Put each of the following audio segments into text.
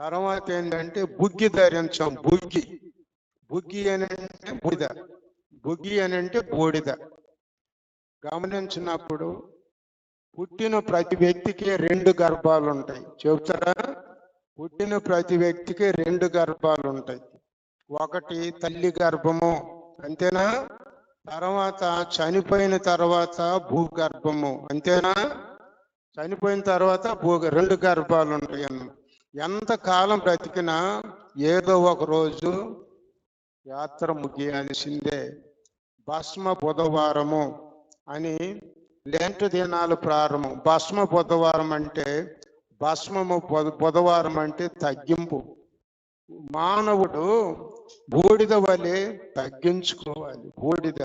తర్వాత ఏంటంటే బుగ్గి ధరించాం బుగ్గి. బుగ్గి అని అంటే బూడిద. బుగ్గి అని అంటే బూడిద. గమనించినప్పుడు పుట్టిన ప్రతి వ్యక్తికి రెండు గర్భాలు ఉంటాయి చెబుతారా? పుట్టిన ప్రతి వ్యక్తికి రెండు గర్భాలు ఉంటాయి ఒకటి తల్లి గర్భము అంతేనా? తర్వాత చనిపోయిన తర్వాత భూగర్భము అంతేనా? చనిపోయిన తర్వాత భూ రెండు గర్భాలు ఉంటాయి అన్నమాట ఎంతకాలం బ్రతికినా ఏదో ఒక రోజు యాత్ర ముగియాల్సిందే. భస్మ బుధవారము అని లెంట్ దినాలు ప్రారంభం. భస్మ బుధవారం అంటే భస్మము బుధ- బుధవారం అంటే తగ్గింపు. మానవుడు బూడిద వలె తగ్గించుకోవాలి. బూడిద.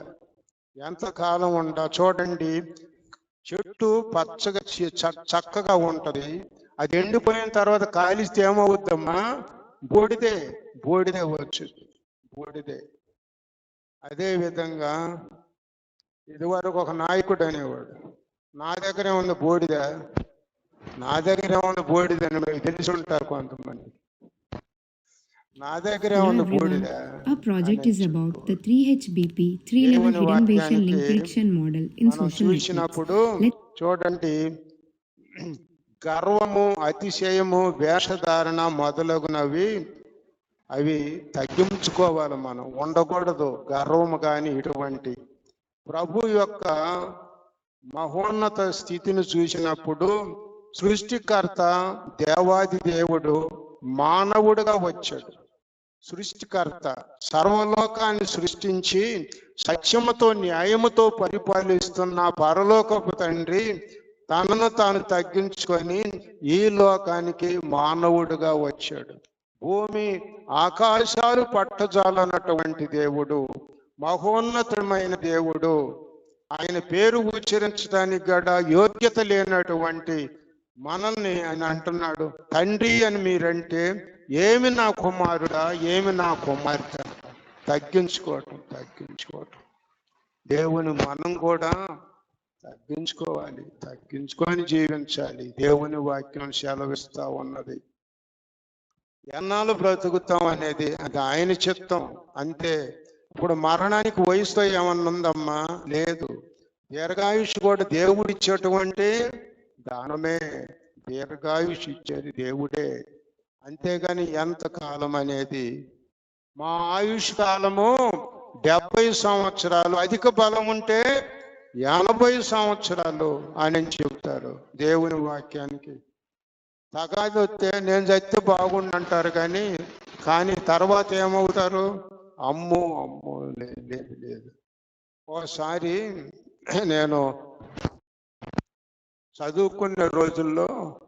ఎంతకాలం ఉండ చూడండి. చెట్టు పచ్చగా చక్కగా ఉంటుంది. అది ఎండిపోయిన తర్వాత కాలిస్తే ఏమవుద్దమ్మా బూడిదే బూడిదే వచ్చు బూడిదే అదే విధంగా ఇదివరకు ఒక నాయకుడు అనేవాడు నా దగ్గరే ఉంది బూడిద నా దగ్గరే ఉంది బూడిద అని మీకు తెలిసి ఉంటారు కొంతమంది నా దగ్గరే ఉంది. బూడిద project is అని about the 3HBP, three level దేవుని hidden Bayesian link వాక్యానికి prediction model in మనం social networks. చూసినప్పుడు చూడండి గర్వము అతిశయము వేషధారణ మొదలగునవి అవి తగ్గించుకోవాలి మనం. ఉండకూడదు. గర్వము కానీ ఇటువంటి. ప్రభు యొక్క మహోన్నత స్థితిని చూసినప్పుడు సృష్టికర్త దేవాది దేవుడు మానవుడుగా వచ్చాడు. సృష్టికర్త సర్వలోకాన్ని సృష్టించి సత్యముతో న్యాయముతో పరిపాలిస్తున్న పరలోకపు తండ్రి తనను తాను తగ్గించుకొని ఈ లోకానికి మానవుడుగా వచ్చాడు. భూమి ఆకాశాలు పట్టజాలన్నటువంటి దేవుడు మహోన్నతమైన దేవుడు. ఆయన పేరు ఉచ్చరించడానికి గడ యోగ్యత లేనటువంటి మనల్ని ఆయన అంటున్నాడు తండ్రి అని మీరంటే ఏమి నా కుమారుడా ఏమి నా కుమార్తె? తగ్గించుకోవటం తగ్గించుకోవటం. దేవుని మనం కూడా తగ్గించుకోవాలి తగ్గించుకొని జీవించాలి. దేవుని వాక్యం సెలవిస్తా ఉన్నది. ఎన్నాళ్ళు బ్రతుకుతాం అనేది అది ఆయన చిత్తం. అంతే. ఇప్పుడు మరణానికి వయసుతో ఏమన్నా ఉందమ్మా లేదు. దీర్ఘాయుష్ కూడా దేవుడు ఇచ్చేటువంటి దానమే. దీర్ఘాయుష్ ఇచ్చేది దేవుడే. అంతేగాని ఎంత కాలం అనేది? మా ఆయుష్ కాలము డెబ్బై సంవత్సరాలు. అధిక బలం ఉంటే ఎనభై సంవత్సరాలు ఆయన చెబుతారు దేవుని వాక్యానికి. తగాది వస్తే నేను చస్తే బాగుండు అంటారు కానీ కానీ తర్వాత ఏమవుతారు? అమ్ము అమ్ము లేదు లేదు లేదు. ఓసారి నేను చదువుకునే రోజుల్లో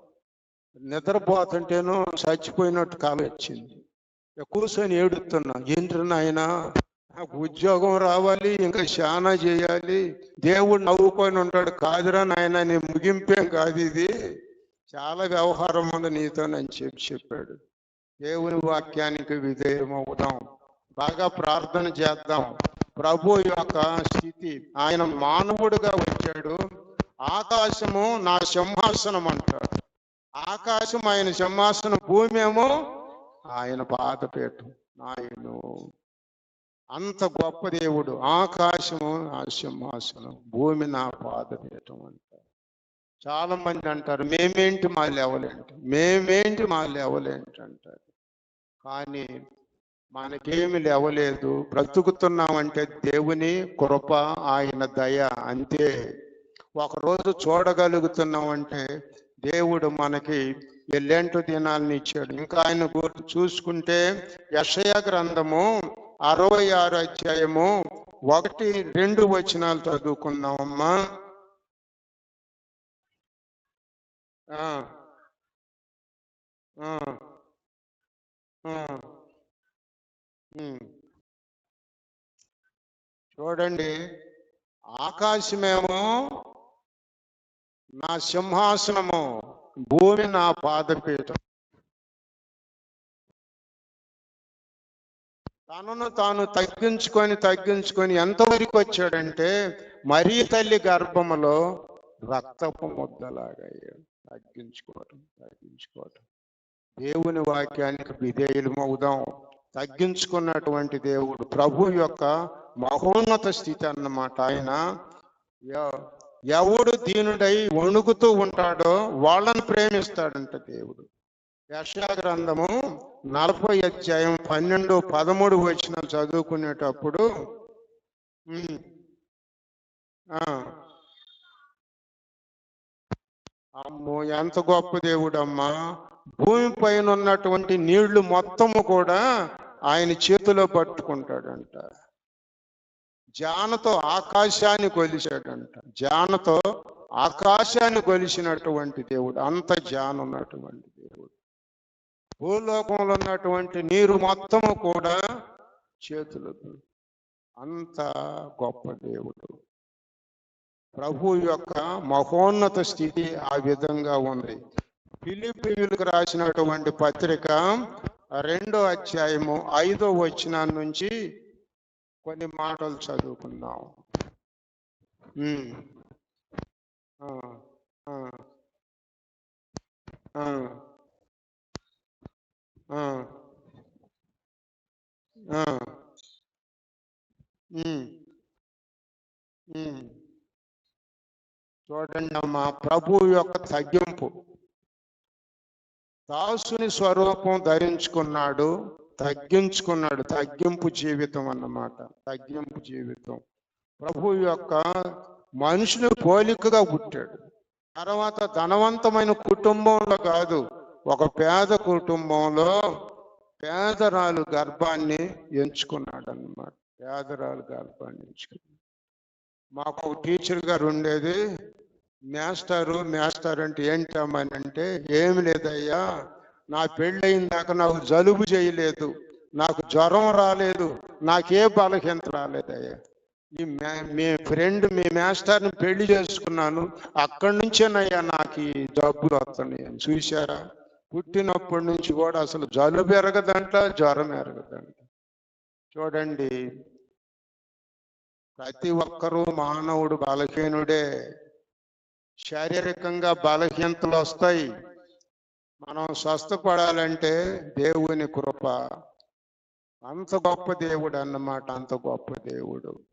నిద్రపోతుంటేనో చచ్చిపోయినట్టు కాలం వచ్చింది. కూర్చొని ఏడుతున్నా ఏంటన్నా నాయనా నాకు ఉద్యోగం రావాలి ఇంకా చాలా చేయాలి. దేవుడు నవ్వుకొని ఉంటాడు కాదురా నాయన నీ ముగింపేం కాదు ఇది. చాలా వ్యవహారం ఉంది నీతోనని చెప్పి చెప్పాడు. దేవుని వాక్యానికి విధేయమవుదాం. బాగా ప్రార్థన చేద్దాం. ప్రభు యొక్క స్థితి ఆయన మానవుడుగా వచ్చాడు. ఆకాశము నా సింహాసనం అంటాడు. ఆకాశం ఆయన సింహాసనం భూమి ఏమో ఆయన పాదపీఠం. నాయను. అంత గొప్ప దేవుడు. ఆకాశము నా సింహాసనం భూమి నా పాదపీఠం అంటారు. చాలా మంది అంటారు మేమేంటి మా లెవలేంటి మేమేంటి మా లెవలేంటి అంటారు. కానీ మనకేమి లేవలేదు. బ్రతుకుతున్నామంటే దేవుని కృప ఆయన దయ అంతే. ఒకరోజు చూడగలుగుతున్నామంటే దేవుడు మనకి ఎల్లెంటు దినాలను ఇచ్చాడు. ఇంకా ఆయన చూసుకుంటే యషయ గ్రంథము అరవై ఆరు అధ్యాయము ఒకటి రెండు వచనాలు చదువుకుందామమ్మా. ఆ, చూడండి ఆకాశమేమో నా సింహాసనము భూమి నా పాదపీఠం. తనను తాను తగ్గించుకొని తగ్గించుకొని ఎంతవరకు వచ్చాడంటే మరీ తల్లి గర్భములో రక్తపు ముద్దలాగా తగ్గించుకోవటం తగ్గించుకోవటం. దేవుని వాక్యానికి విధేయులమవుదాం. తగ్గించుకున్నటువంటి దేవుడు ప్రభు యొక్క మహోన్నత స్థితి అన్నమాట. ఆయన ఎవడు దీనుడై వణుకుతూ ఉంటాడో వాళ్ళని ప్రేమిస్తాడంట దేవుడు. యశా గ్రంథము నలభై అధ్యాయం పన్నెండు పదమూడు వచ్చిన చదువుకునేటప్పుడు ఉమ్, ఆ, అమ్మో ఎంత గొప్ప దేవుడమ్మా. భూమి పైన ఉన్నటువంటి నీళ్ళు మొత్తము కూడా ఆయన చేతిలో పట్టుకుంటాడంట. జానతో ఆకాశాన్ని కొలిచాడంట. జానతో ఆకాశాన్ని కొలిచినటువంటి దేవుడు అంత జాన ఉన్నటువంటి దేవుడు. భూలోకంలో ఉన్నటువంటి నీరు మొత్తము కూడా చేతులకు. అంత గొప్ప దేవుడు. ప్రభు యొక్క మహోన్నత స్థితి ఆ విధంగా ఉంది. ఫిలిపియులకు రాసినటువంటి పత్రిక రెండో అధ్యాయము ఐదో వచ్చిన నుంచి కొన్ని మాటలు చదువుకుందాం. ఆ, ఆ, చూడండి అమ్మా ప్రభు యొక్క తగ్గింపు. దాసుని స్వరూపం ధరించుకున్నాడు తగ్గించుకున్నాడు తగ్గింపు జీవితం అన్నమాట తగ్గింపు జీవితం. ప్రభు యొక్క మనుషుని పోలికగా పుట్టాడు. తర్వాత ధనవంతమైన కుటుంబంలో కాదు ఒక పేద కుటుంబంలో పేదరాలు గర్భాన్ని ఎంచుకున్నాడు అన్నమాట పేదరాలు గర్భాన్ని మాకు టీచర్ గారు ఉండేది. మేస్టారు మేస్టార్ అంటే ఏంటమ్మా అంటే ఏమి లేదయ్యా నా పెళ్ళయిన దాకా నాకు జలుబు చేయలేదు నాకు జ్వరం రాలేదు నాకే బలహీనత రాలేదయ్యా. ఈ మే- మీ ఫ్రెండ్ మీ మాస్టర్ని పెళ్ళి చేసుకున్నాను అక్కడి నుంచేనయ్యా నాకు ఈ జబ్బులు వస్తున్నాయి. చూశారా? పుట్టినప్పటి నుంచి కూడా అసలు జలుబు ఎరగదంట జ్వరం ఎరగదంట. చూడండి. ప్రతి ఒక్కరూ మానవుడు బలహీనుడే. శారీరకంగా బలహీనతలు వస్తాయి. మనం స్వస్థపడాలంటే దేవుని కృప. అంత గొప్ప దేవుడు అన్నమాట అంత గొప్ప దేవుడు.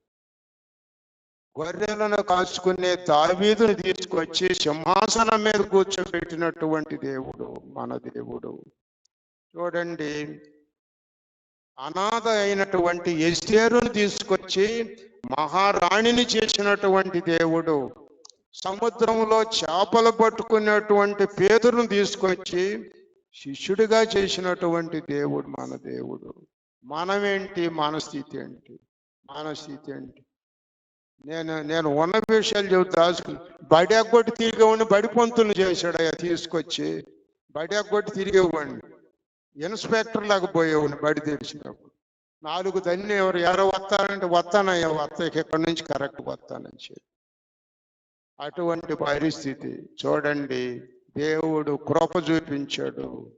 గొర్రెలను కాచుకునే దావీదుని తీసుకొచ్చి సింహాసనం మీద కూర్చోబెట్టినటువంటి దేవుడు మన దేవుడు. చూడండి. అనాథ అయినటువంటి ఎస్టేరును తీసుకొచ్చి మహారాణిని చేసినటువంటి దేవుడు. సముద్రంలో చేపలు పట్టుకున్నటువంటి పేదరును తీసుకొచ్చి శిష్యుడిగా చేసినటువంటి దేవుడు మన దేవుడు. మనమేంటి? మన స్థితి ఏంటి? మన స్థితి ఏంటి? నేను నేను ఉన్న విషయాలు చెబుతా బడి అగ్గొట్టి తిరిగేవాడిని బడి పొంతులు చేశాడు అయ్యా తీసుకొచ్చి. బడి అగ్గొట్టి తిరిగేవాడిని ఇన్స్పెక్టర్ లాగా పోయేవాడిని బడి తెరిచినప్పుడు నాలుగు దన్ని ఎవరు? ఎవరో వస్తారంటే వస్తానయ్యా వస్తాయి ఇక ఇక్కడి నుంచి? కరెక్ట్ వస్తానని చెప్పి. అటువంటి పరిస్థితి. చూడండి దేవుడు కృప చూపించాడు.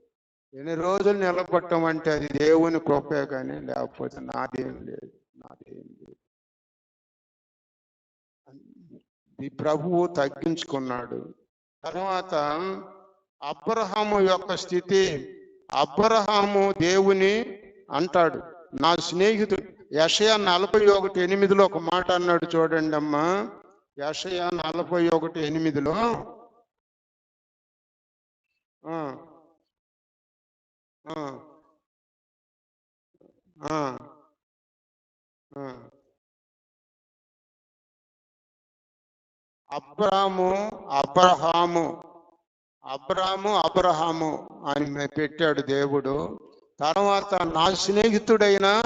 ఎన్ని రోజులు నిలబట్టం అంటే అది దేవుని కృపే కానీ లేకపోతే నాదేం లేదు. నాదేం లేదు. ఈ ప్రభువు తగ్గించుకున్నాడు. తర్వాత అబ్రహాము యొక్క స్థితి అబ్రహాము దేవుని అంటాడు నా స్నేహితుడు యషయ నలభై ఒకటి ఎనిమిదిలో ఒక మాట అన్నాడు చూడండి అమ్మా యషయ నలభై ఒకటి ఎనిమిదిలో ఆ. అబ్రాము అబ్రహాము అబ్రాము అబ్రహాము అని పెట్టాడు దేవుడు. తర్వాత నా స్నేహితుడైన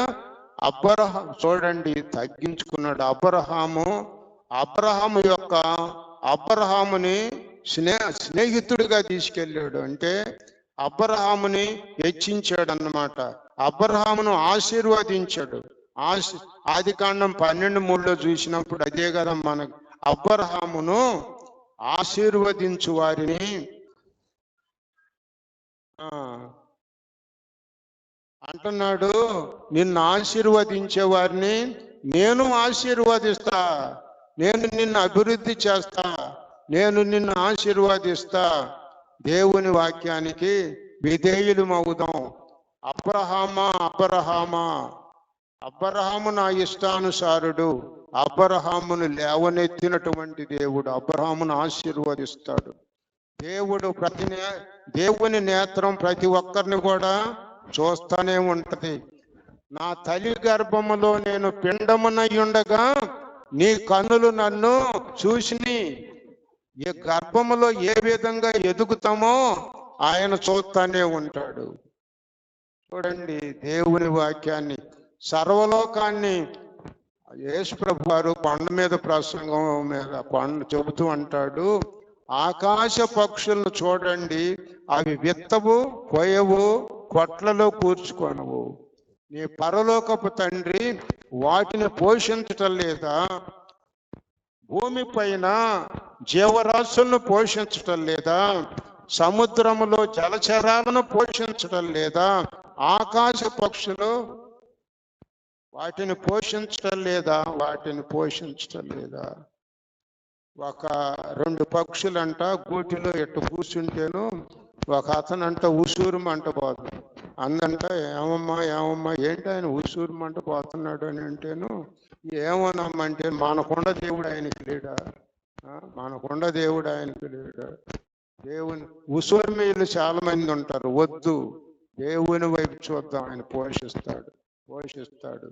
అబ్రహం చూడండి తగ్గించుకున్నాడు అబ్రహాము. అబ్రహాము యొక్క అబ్రహాముని స్నే స్నేహితుడిగా తీసుకెళ్ళాడు. అంటే అబ్రహాముని హెచ్చించాడు అన్నమాట అబ్రహామును ఆశీర్వదించాడు. ఆశ ఆది కాండం పన్నెండు మూడులో చూసినప్పుడు అదే కదా మనకు. అబ్రహామును ఆశీర్వదించు వారిని అంటున్నాడు నిన్ను ఆశీర్వదించే వారిని నేను ఆశీర్వదిస్తా. నేను నిన్ను అభివృద్ధి చేస్తా. నేను నిన్ను ఆశీర్వదిస్తా. దేవుని వాక్యానికి విధేయులు అవుదాం అబ్రహామా అబ్రహామా. అబ్రహాము నా ఇష్టానుసారుడు. అబ్రహామును లేవనెత్తినటువంటి దేవుడు. అబ్రహామును ఆశీర్వదిస్తాడు. దేవుడు ప్రతి నే- దేవుని నేత్రం ప్రతి ఒక్కరిని కూడా చూస్తూనే ఉంటది. నా తల్లి గర్భములో నేను పిండమునయ్యుండగా నీ కన్నులు నన్ను చూసిని ఈ గర్భములో ఏ విధంగా ఎదుగుతామో ఆయన చూస్తానే ఉంటాడు. చూడండి దేవుని వాక్యాన్ని సర్వలోకాన్ని యేసుప్రభు వారు కొండ మీద ప్రసంగం మీద కొండ చెబుతూ అంటాడు. ఆకాశ పక్షులను చూడండి అవి విత్తవు కొయ్యవు కొట్లలో కూర్చుకొనవు. నీ పరలోకపు తండ్రి వాటిని పోషించటం లేదా? భూమి పైన జీవరాశులను పోషించటం లేదా? సముద్రములో జలచరాలను పోషించటం లేదా? ఆకాశ పక్షులు వాటిని పోషించటం లేదా? వాటిని పోషించటం లేదా? ఒక రెండు పక్షులంట గూటిలో ఎట్టు కూర్చుంటేను ఒక అతనంట ఉసూరు మంట పోతుంది అందంట ఏమమ్మా ఏమమ్మా ఏంటి ఆయన ఉసూరు మంట పోతున్నాడు అని అంటేను ఏమోనమ్మంటే మనకొండ దేవుడు ఆయనకి లేడా? మనకుండ మనకొండ దేవుడు ఆయనకి లేడా? దేవుని ఉసూర్మీయులు చాలా మంది ఉంటారు వద్దు. దేవుని వైపు చూద్దాం ఆయన పోషిస్తాడు పోషిస్తాడు.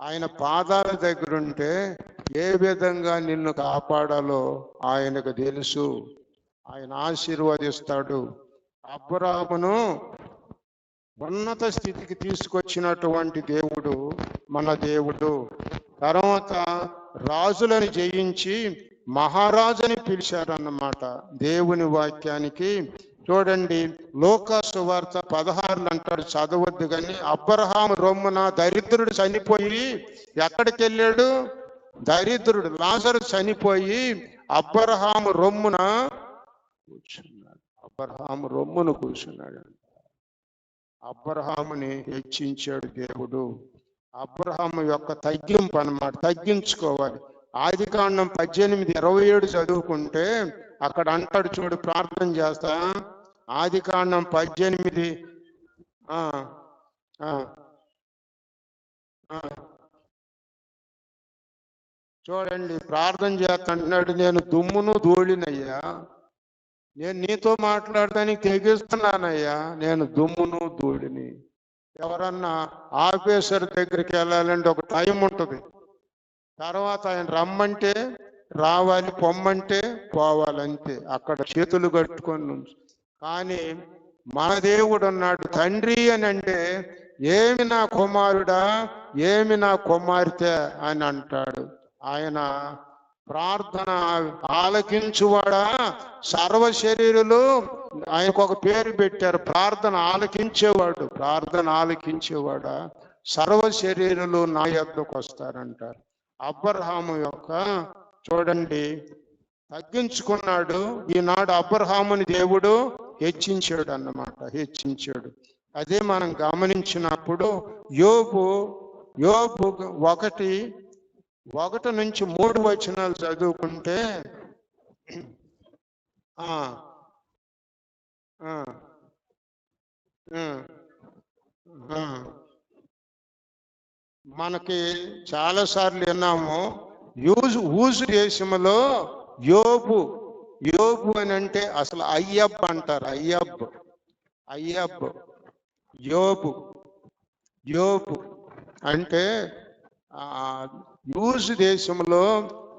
ఆయన పాదాల దగ్గరుంటే ఏ విధంగా నిన్ను కాపాడాలో ఆయనకు తెలుసు. ఆయన ఆశీర్వదిస్తాడు. అబ్రాహమును ఉన్నత స్థితికి తీసుకొచ్చినటువంటి దేవుడు మన దేవుడు. తర్వాత రాజులను జయించి మహారాజుని పిలిచారన్నమాట దేవుని వాక్యానికి. చూడండి లోకాసు వార్త పదహారులు అంటాడు చదవద్దు కానీ అబ్రహాం రొమ్మున దరిద్రుడు చనిపోయి ఎక్కడికి వెళ్ళాడు? దరిద్రుడు లాజరు చనిపోయి అబ్రహాం రొమ్మున కూర్చున్నాడు. అబ్రహాము రొమ్మును కూర్చున్నాడు. అబ్రహాముని హెచ్చించాడు దేవుడు. అబ్రహాం యొక్క తగ్గింపు అనమాట తగ్గించుకోవాలి. ఆది కాండం పద్దెనిమిది ఇరవై ఏడు చదువుకుంటే అక్కడ అంటాడు చూడు ప్రార్థన చేస్తా. ఆది కాండం పద్దెనిమిది. ఆ, ఆ, చూడండి ప్రార్థన చేస్తున్నాడు నేను దుమ్మును ధూళినయ్యా. నేను నీతో మాట్లాడడానికి తెగిస్తున్నానయ్యా. నేను దుమ్మును ధూళిని. ఎవరన్నా ఆఫీసర్ దగ్గరికి వెళ్ళాలంటే ఒక టైం ఉంటుంది. తర్వాత ఆయన రమ్మంటే రావాలి పొమ్మంటే పోవాలంతే. అక్కడ చేతులు కట్టుకొని నుంచు. కానీ మన దేవుడు అన్నాడు తండ్రి అని అంటే ఏమి నా కుమారుడా? ఏమి నా కుమార్తె? అని అంటాడు. ఆయన ప్రార్థన ఆలకించువాడా? సర్వ శరీరులు ఆయనకు ఒక పేరు పెట్టారు. ప్రార్థన ఆలకించేవాడు. ప్రార్థన ఆలకించేవాడా? సర్వ శరీరులు నా యొక్కకు వస్తారంటారు. అబ్రహాము యొక్క చూడండి తగ్గించుకున్నాడు. ఈనాడు అబ్రహాముని దేవుడు హెచ్చించాడు అన్నమాట హెచ్చించాడు. అదే మనం గమనించినప్పుడు యోబు యోబు ఒకటి ఒకటి నుంచి మూడు వచనాలు చదువుకుంటే మనకి చాలా సార్లు విన్నాము యూజ్ ఊజు దేశంలో యోబు యోబు అని అంటే అసలు అయ్యబ్ అంటారు అయ్యబ్బ అయ్యబ్బ యోబు యోబు అంటే యూజ్ దేశంలో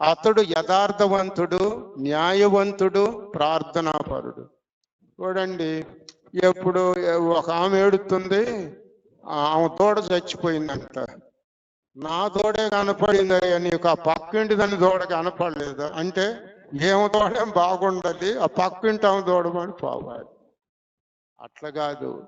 అతడు యథార్థవంతుడు న్యాయవంతుడు ప్రార్థనాపరుడు. చూడండి ఎప్పుడు ఒక ఆమె ఏడుతుంది ఆమె తోడ చచ్చిపోయిందంట. నా తోడే కనపడింది నీకు ఆ పక్కింటి దాని దూడ కనపడలేదు. అంటే ఏమ తోడేం బాగుండదు ఆ పక్కింటి ఆమె దూడమని పోవాలి. అట్లా కాదు.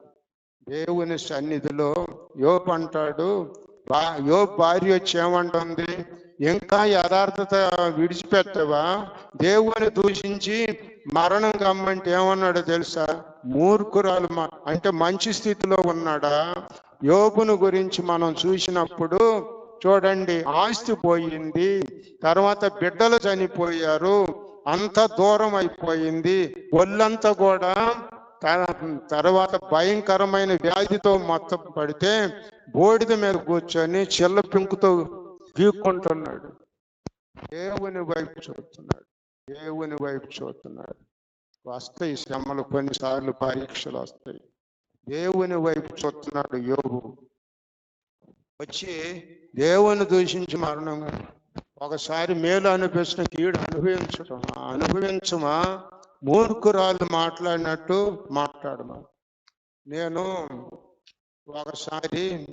దేవుని సన్నిధిలో యోపు అంటాడు బా- భార్య వచ్చి ఏమంటుంది? ఇంకా యథార్థత విడిచిపెట్టవా? దేవుని దూషించి మరణం కమ్మంటే ఏమన్నాడో తెలుసా? మూర్ఖురాలు అంటే మంచి స్థితిలో ఉన్నాడా? యోగును గురించి మనం చూసినప్పుడు చూడండి ఆస్తి పోయింది తర్వాత బిడ్డలు చనిపోయారు అంత దూరం అయిపోయింది. ఒళ్ళంతా కూడా త- తర్వాత భయంకరమైన వ్యాధితో మొత్తం పడితే బోడిద మీద కూర్చొని చిల్ల పెంకుతో గీక్కుంటున్నాడు. దేవుని వైపు చూస్తున్నాడు దేవుని వైపు చూస్తున్నాడు. వస్తాయి శ్రమలు కొన్నిసార్లు పరీక్షలు వస్తాయి. దేవుని వైపు చూస్తున్నాడు యోగు వచ్చి దేవుని దూషించి మరణం ఒకసారి మేలు అనిపించిన కీడు అనుభవించడం అనుభవించమా? మూర్ఖురాలు మాట్లాడినట్టు మాట్లాడమా? నేను ఒకసారి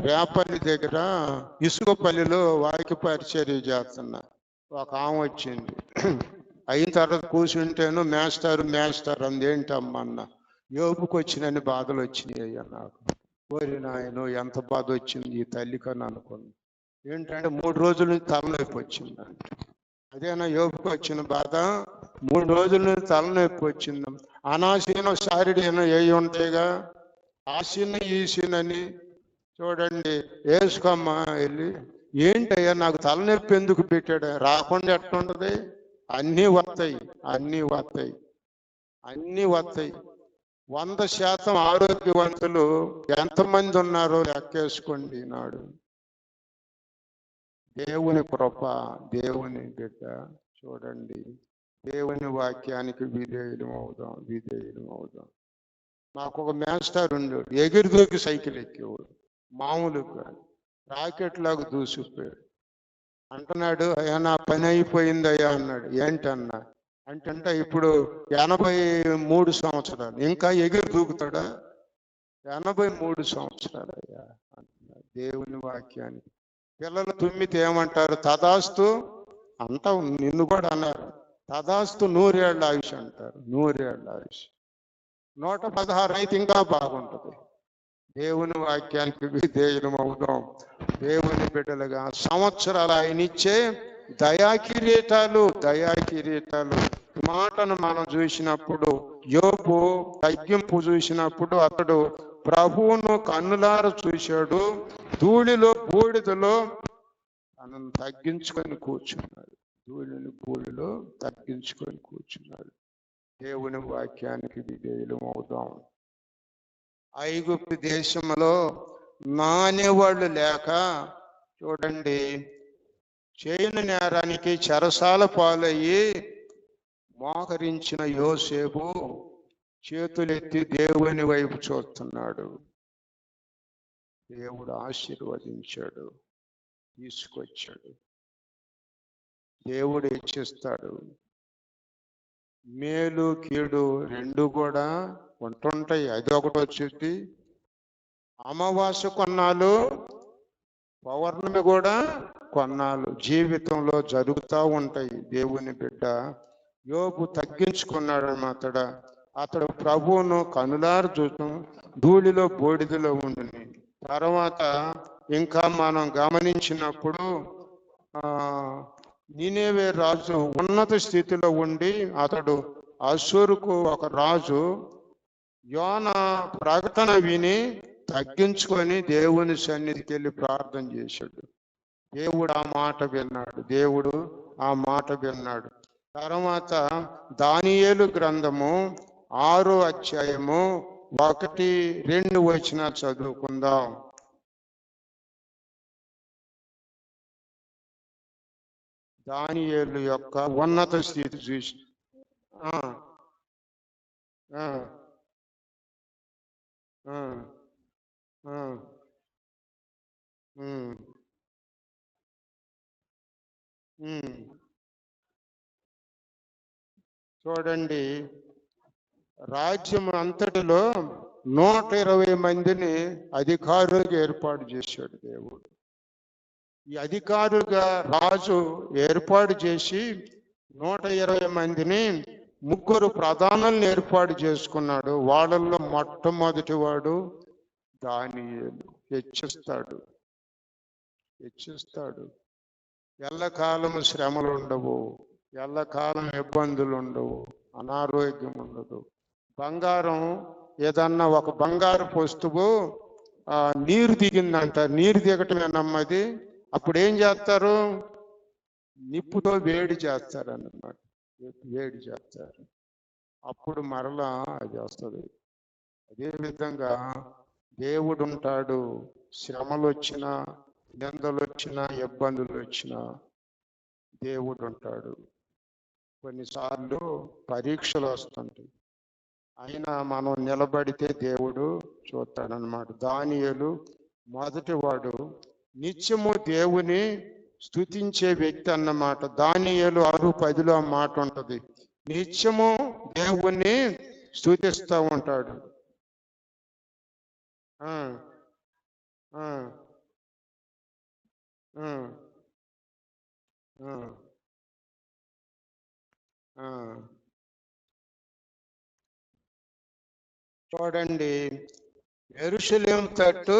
రేపల్లి దగ్గర ఇసుకపల్లిలో వారికి పరిచర్య చేస్తున్నా. ఒక ఆమె వచ్చింది. అయిన తర్వాత కూర్చుంటేను మేస్తారు మేస్తారు అంది. ఏంటమ్మా బాధలు వచ్చినాయి అయ్యా నాకు. ఓరి నాయన ఎంత బాధ వచ్చింది ఈ తల్లికని అనుకున్నా ఏంటంటే మూడు రోజుల నుంచి తలనొప్పి వచ్చిందంట అదేనా యోపుకి వచ్చిన బాధ? మూడు రోజుల నుంచి తలనొప్పి వచ్చింది. అనాశీన శారీడైన ఏ ఉంటాయిగా ఆశీన ఈసీనని చూడండి వేసుకోమ్మా వెళ్ళి ఏంటయ్యా నాకు తలనొప్పి ఎందుకు పెట్టాడు? రాకుండా ఎట్లుంటది? అన్నీ వస్తాయి అన్నీ వస్తాయి అన్నీ వస్తాయి వంద శాతం ఆరోగ్యవంతులు ఎంతమంది ఉన్నారో లెక్కేసుకోండి నాడు దేవుని కృప దేవుని బిడ్డ చూడండి. దేవుని వాక్యానికి విధేయులం అవుదాం విధేయులం అవుదాం. మాకు ఒక మేస్టర్ ఉండేవాడు ఎగిరి దూకి సైకిల్ ఎక్కేవాడు మామూలుగా రాకెట్ లాగా దూసిపోయాడు అంటున్నాడు అయ్యా నా పని అయిపోయింది అయ్యా అన్నాడు. ఏంటన్నా? అంటే ఇప్పుడు ఎనభై మూడు సంవత్సరాలు. ఇంకా ఎగిరి దూకుతాడా? ఎనభై మూడు సంవత్సరాలు అయ్యా. దేవుని వాక్యాన్ని. పిల్లలు తుమ్మితే ఏమంటారు? తదాస్తు అంతా నిన్ను కూడా అన్నారు. తదాస్తు నూరేళ్ళ ఆయుష్ అంటారు. నూరేళ్ళ ఆయుష్. నూట పదహారు అయితే ఇంకా బాగుంటుంది. దేవుని వాక్యానికి విధేయులం అవుదాం. దేవుని బిడ్డలుగా సంవత్సరాలు ఆయన ఇచ్చే దయా కిరీటాలు దయా కిరీటాలు మాటను మనం చూసినప్పుడు యోపు తగ్గింపు చూసినప్పుడు అతడు ప్రభువును కన్నులార చూశాడు ధూళిలో బూడిదలో తనను తగ్గించుకొని కూర్చున్నాడు. ధూళిని బూడిలో తగ్గించుకొని కూర్చున్నాడు. దేవుని వాక్యానికి విధేయులం అవుదాం ఐగుప్తు దేశంలో నానేవాళ్ళు లేక చూడండి చేయని నేరానికి చెరసాల పాలయ్యి మోకరించిన యోసేపు చేతులెత్తి దేవుని వైపు చూస్తున్నాడు. దేవుడు ఆశీర్వదించాడు తీసుకొచ్చాడు. దేవుడు ఇచ్చిస్తాడు మేలు కీడు రెండు కూడా ఉంటుంటాయి. అది ఒకటి వచ్చింది అమావాస్య కొన్నాళ్ళు పౌర్ణమి కూడా కొన్నాళ్ళు. జీవితంలో జరుగుతూ ఉంటాయి. దేవుని బిడ్డ యోగు తగ్గించుకున్నాడు అతడు ప్రభువును కనులారు చూసాం ధూళిలో బూడిదలో ఉండుని. తర్వాత ఇంకా మనం గమనించినప్పుడు నీనేవే నినేవే రాజు ఉన్నత స్థితిలో ఉండి అతడు అసూరుకు ఒక రాజు యోన ప్రకటన విని తగ్గించుకొని దేవుని సన్నిధికి వెళ్ళి ప్రార్థన చేశాడు. దేవుడు ఆ మాట విన్నాడు. దేవుడు ఆ మాట విన్నాడు. తర్వాత దానియేలు గ్రంథము ఆరో అధ్యాయము ఒకటి రెండు వచ్చిన చదువుకుందాం. దానియేలు యొక్క ఉన్నత స్థితి చూసి. ఆ, చూడండి. రాజ్యం అంతటిలో నూట ఇరవై మందిని అధికారులుగా ఏర్పాటు చేశాడు దేవుడు. ఈ అధికారులుగా రాజు ఏర్పాటు చేసి నూట ఇరవై మందిని ముగ్గురు ప్రధానులను ఏర్పాటు చేసుకున్నాడు. వాళ్ళల్లో మొట్టమొదటి వాడు దానియేలు. హెచ్చిస్తాడు. హెచ్చిస్తాడు. ఎల్లకాలము శ్రమలు ఉండవు ఎల్లకాలం ఇబ్బందులు ఉండవు అనారోగ్యం ఉండదు బంగారం ఏదన్నా ఒక బంగారు వస్తువు నీరు దిగిందంట నీరు దిగటమే నమ్మది. అప్పుడు ఏం చేస్తారు? నిప్పుతో వేడి చేస్తారు అన్నమాట వేడి చేస్తారు. అప్పుడు మరలా అది వస్తుంది. అదే విధంగా దేవుడు ఉంటాడు శ్రమలు వచ్చినా నిందలు వచ్చినా ఇబ్బందులు వచ్చినా దేవుడు ఉంటాడు కొన్నిసార్లు పరీక్షలు వస్తుంటాయి. అయినా మనం నిలబడితే దేవుడు చూస్తాడనమాట దానియలు మొదటి వాడు నిత్యము దేవుని స్థుతించే వ్యక్తి అన్నమాట. దానియలు ఆరు పదిలో మాట ఉంటుంది. నిత్యము దేవుణ్ణి స్థుతిస్తూ ఉంటాడు. ఆ, ఆ, ఆ. చూడండి. ఎరుషలేం తట్టు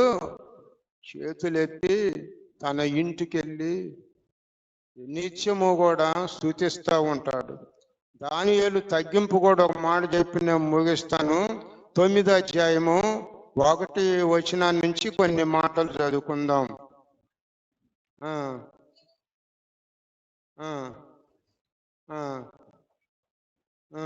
చేతులెత్తి తన ఇంటికి వెళ్ళి నిత్యము కూడా స్థుతిస్తూ ఉంటాడు. దానియేలు తగ్గింపు కూడా ఒక మాట చెప్పి నేను ముగిస్తాను. తొమ్మిది అధ్యాయము ఒకటి వచ్చిన నుంచి కొన్ని మాటలు చదువుకుందాం. ఏ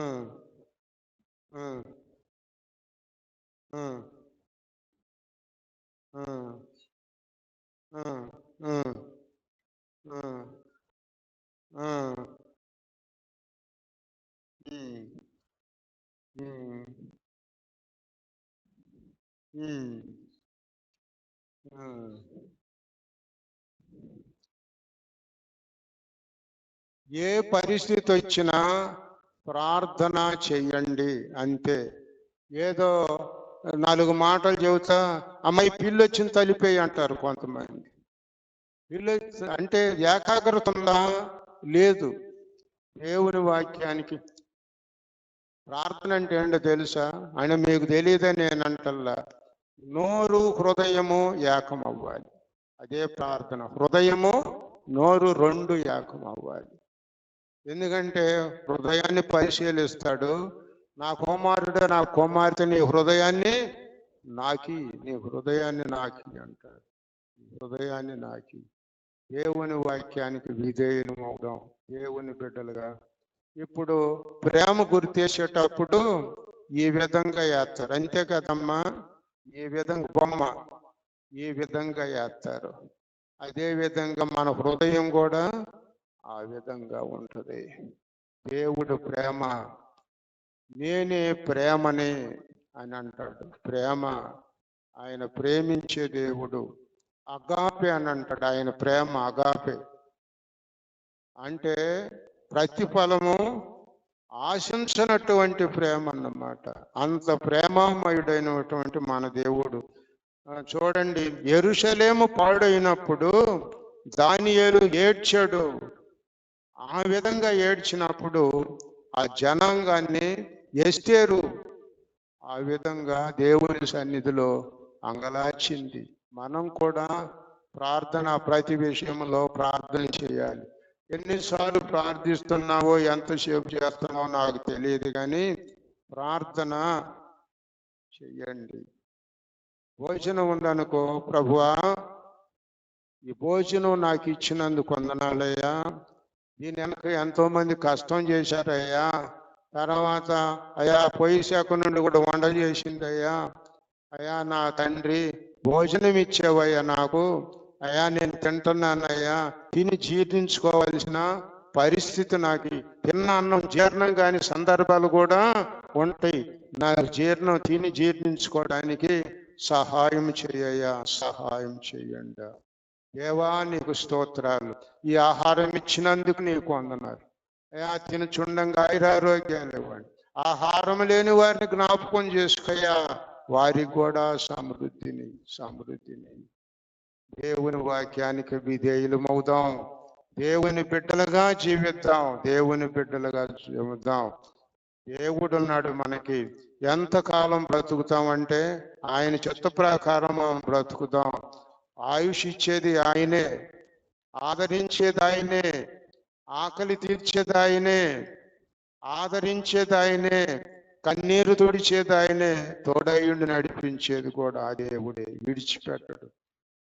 పరిస్థితి వచ్చినా ప్రార్థన చెయ్యండి అంతే. ఏదో నాలుగు మాటలు చెబుతా అమ్మాయి పిల్లు వచ్చిన తలిపేయి అంటారు కొంతమంది. పిల్లు అంటే ఏకాగ్రత ఉందా? లేదు. దేవుని వాక్యానికి ప్రార్థన అంటే ఏంటో తెలుసా? ఆయన మీకు తెలియదని నేను అంటల్లా. నోరు హృదయము ఏకం అవ్వాలి అదే ప్రార్థన. హృదయము నోరు రెండు ఏకం అవ్వాలి ఎందుకంటే హృదయాన్ని పరిశీలిస్తాడు. నా కుమారుడు నా కుమార్తె నీ హృదయాన్ని నాకి నీ హృదయాన్ని నాకి అంటాడు. హృదయాన్ని నాకి. దేవుని వాక్యానికి విధేయులు అవుదాం దేవుని బిడ్డలుగా. ఇప్పుడు ప్రేమ గుర్తేసేటప్పుడు ఈ విధంగా వేస్తారు అంతే కదమ్మా ఈ విధంగా బొమ్మ ఈ విధంగా వేస్తారు అదే విధంగా మన హృదయం కూడా ఆ విధంగా ఉంటుంది. దేవుడు ప్రేమ నేనే ప్రేమని అని అంటాడు. ప్రేమ ఆయన ప్రేమించే దేవుడు అగాపే అని అంటాడు. ఆయన ప్రేమ అగాపే. అంటే ప్రతిఫలము ఆశించినటువంటి ప్రేమ అన్నమాట. అంత ప్రేమమయుడైనటువంటి మన దేవుడు. చూడండి ఎరుషలేము పాడైనప్పుడు దానియేలు ఏడ్చాడు. ఆ విధంగా ఏడ్చినప్పుడు ఆ జనాంగాన్ని ఎస్తేరు. ఆ విధంగా దేవుని సన్నిధిలో అంగలార్చింది మనం కూడా ప్రార్థన ప్రతి విషయంలో ప్రార్థన చేయాలి. ఎన్నిసార్లు ప్రార్థిస్తున్నావో ఎంతసేపు చేస్తున్నావో నాకు తెలియదు కానీ ప్రార్థన చెయ్యండి. భోజనం ఉందనుకో ప్రభువా ఈ భోజనం నాకు ఇచ్చినందుకు వందనాలయ్యా. ఈ నెలకు ఎంతో మంది కష్టం చేశారయ్యా. తర్వాత అయ్యా పొయ్యి శాఖ నుండి కూడా వంట చేసిందయ్యా. అయ్యా నా తండ్రి భోజనం ఇచ్చేవయ్యా నాకు. అయ్యా నేను తింటున్నానయ్యా. తిని జీర్ణించుకోవాల్సిన పరిస్థితి నాకు. తిన్న అన్నం జీర్ణం కాని సందర్భాలు కూడా ఉంటాయి. నా జీర్ణం తిని జీర్ణించుకోవడానికి సహాయం చేయయ్యా సహాయం చేయండి. దేవా నీకు స్తోత్రాలు. ఈ ఆహారం ఇచ్చినందుకు నీకు వందనాలు. అయ్యా తినచుండంగా ఆయురారోగ్యాలు ఇవ్వండి ఆహారం లేని వారిని జ్ఞాపకం చేసుకోయా వారికి కూడా సమృద్ధిని సమృద్ధిని. దేవుని వాక్యానికి విధేయులమవుదాం. దేవుని బిడ్డలుగా జీవిద్దాం. దేవుని బిడ్డలుగా జీవిద్దాం. దేవుడు ఉన్నాడు మనకి. ఎంతకాలం బ్రతుకుతామంటే ఆయన చిత్త ప్రకారం మనం బ్రతుకుదాం. ఆయుష్ ఇచ్చేది ఆయనే ఆదరించేది ఆయనే ఆకలి తీర్చేది ఆయనే ఆదరించేది ఆయనే కన్నీరు తుడిచేది ఆయనే తోడయుడిని నడిపించేది కూడా ఆ దేవుడే విడిచిపెట్టడు.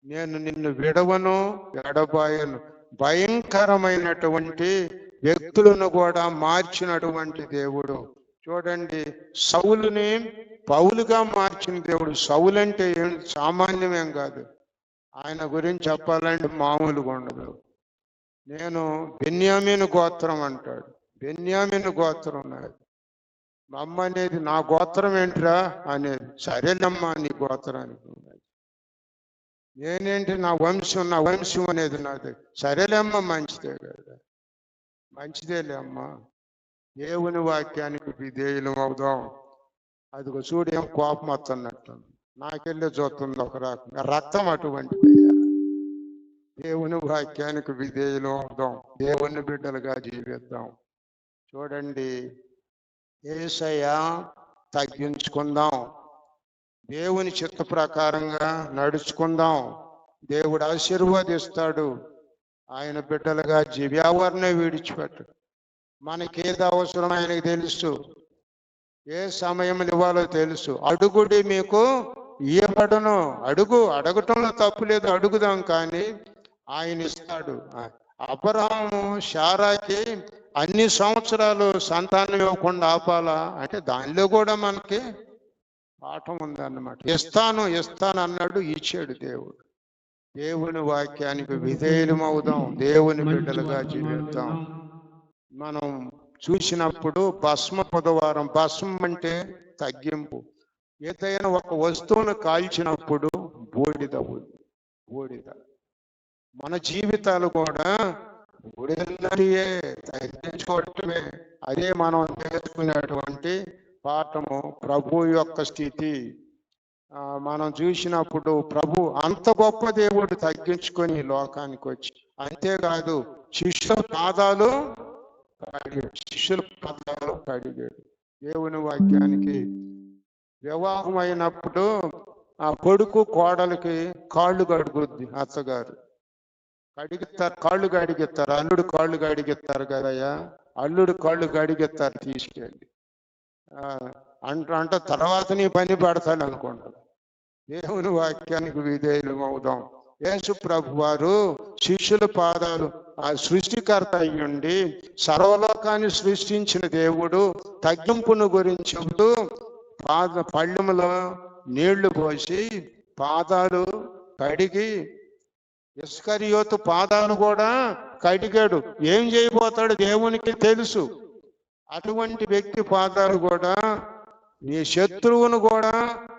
నేను నిన్ను విడవను ఎడబాయను భయంకరమైనటువంటి వ్యక్తులను కూడా మార్చినటువంటి దేవుడు. చూడండి సౌలుని పౌలుగా మార్చిన దేవుడు. సౌలు అంటే ఏం సామాన్యమేం కాదు. ఆయన గురించి చెప్పాలంటే మామూలుగా ఉండదు. నేను బెన్యామీను గోత్రం అంటాడు. బెన్యామీను గోత్రం నాది. మా అమ్మ అనేది నా గోత్రం ఏంట్రా అనేది సరేనమ్మా నీ గోత్రానికి ఉన్నది. నేనేంటి నా వంశం నా వంశం అనేది నాది. సరేలేమ్మా మంచిదే కదా. మంచిదేలే అమ్మా. దేవుని వాక్యానికి విధేయులం అవుదాం. అదిగో చూడు ఏం కోపం వస్తున్నట్టు నాకెళ్ళి చూస్తుంది ఒక రకంగా రక్తం అటువంటిదయ్యా దేవుని వాక్యానికి విధేయులు అవుదాం. దేవుని బిడ్డలుగా జీవిద్దాం. చూడండి. ఏసయ్య తగ్గించుకుందాం. దేవుని చిత్త ప్రకారంగా నడుచుకుందాం. దేవుడు ఆశీర్వదిస్తాడు. ఆయన బిడ్డలుగా జీవి ఎవరినే విడిచిపెట్టు. మనకేది అవసరం ఆయనకు తెలుసు. ఏ సమయంలో ఇవ్వాలో తెలుసు. అడుగుడి మీకు ఇయ్యబడును. అడుగు. అడగటంలో తప్పు లేదు. అడుగుదాం కానీ ఆయన ఇస్తాడు. అబ్రహాము షారాకి అన్ని సంవత్సరాలు సంతానం ఇవ్వకుండా ఆపాలా? అంటే దానిలో కూడా మనకి పాఠం ఉందన్నమాట. ఇస్తాను ఇస్తాను అన్నాడు ఇచ్చాడు దేవుడు. దేవుని వాక్యానికి విధేయులమవుదాం. దేవుని బిడ్డలుగా జీవిద్దాం. మనం చూసినప్పుడు భస్మ బుధవారం. భస్మం అంటే తగ్గింపు. ఏదైనా ఒక వస్తువును కాల్చినప్పుడు బూడిద బూడిద. మన జీవితాలు కూడా బూడిదన్నరియే తగ్గించుకోవటమే అదే మనం నేర్చుకునేటువంటి పాఠము ప్రభు యొక్క స్థితి. మనం చూసినప్పుడు ప్రభు అంత గొప్ప దేవుడు తగ్గించుకొని లోకానికి వచ్చి అంతేకాదు శిష్యుల పాదాలు కడిగాడు. శిష్యుల పాదాలు కడిగాడు. దేవుని వాక్యానికి వివాహం అయినప్పుడు ఆ కొడుకు కోడలికి కాళ్ళు కడుగుద్ది అత్తగారు. కడిగిస్తారు కాళ్ళు కడిగిస్తారు అల్లుడు కాళ్ళు కడిగిస్తారు కదయ్యా. అల్లుడు కాళ్ళు కడిగిస్తారు తీసుకెళ్ళి. ఆ, అంట అంట తర్వాత నీ పని పడతాను అనుకుంటాడు దేవుని వాక్యానికి విధేయులు అవుదాం. యేసు ప్రభు వారు శిష్యుల పాదాలు ఆ సృష్టికర్త అయ్యుండి సర్వలోకాన్ని సృష్టించిన దేవుడు తగ్గింపును గురించి చెబుతూ పాద పళ్ళెములో నీళ్ళు పోసి పాదాలు కడిగి ఇస్కరియోతు పాదాలు కూడా కడిగాడు. ఏం చేయబోతాడు దేవునికి తెలుసు. అటువంటి వ్యక్తి పాదాలు కూడా నీ శత్రువును కూడా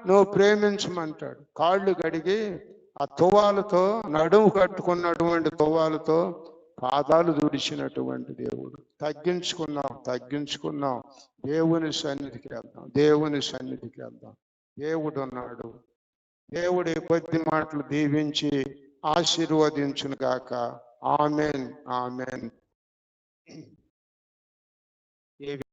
నువ్వు ప్రేమించమంటాడు. కాళ్ళు కడిగి ఆ తువాలతో నడుము కట్టుకున్నటువంటి తువాలతో పాదాలు దుడిచినటువంటి దేవుడు. తగ్గించుకున్నాం తగ్గించుకున్నాం. దేవుని సన్నిధికి వెళ్దాం దేవుని సన్నిధికి వెళ్దాం. దేవుడు ఉన్నాడు దేవుడి కొద్ది మాటలు దీవించి ఆశీర్వదించును గాక ఆమెన్ ఆమెన్.